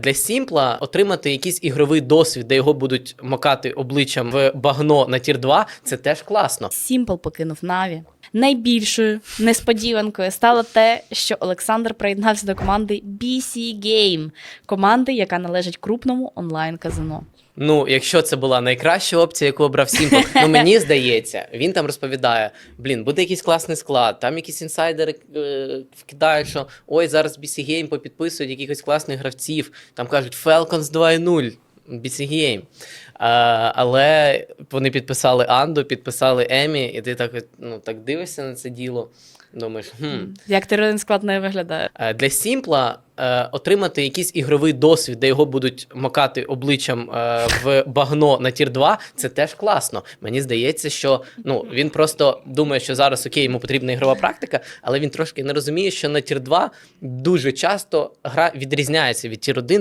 Для Сімпла отримати якийсь ігровий досвід, де його будуть макати обличчям в багно на тір 2, це теж класно. Сімпл покинув Наві. Найбільшою несподіванкою стало те, що Олександр приєднався до команди BC Game, команди, яка належить крупному онлайн-казино. Ну, якщо це була найкраща опція, яку обрав Сімпл, ну мені здається, він там розповідає: блін, буде якийсь класний склад, там якісь інсайдери е, вкидають, що ой, зараз BC Game попідписують якихось класних гравців, там кажуть Falcons 2.0. BC Game. А, але вони підписали Анду, підписали Емі, і ти так, ну, так дивишся на це діло. Думаєш, хм, Як тирин склад не виглядає. Е, Для Сімпла е, отримати якийсь ігровий досвід, де його будуть макати обличчям е, в багно на тір 2, це теж класно. Мені здається, що ну він просто думає, що зараз окей, йому потрібна ігрова практика, але він трошки не розуміє, що на тір 2 дуже часто гра відрізняється від тір 1.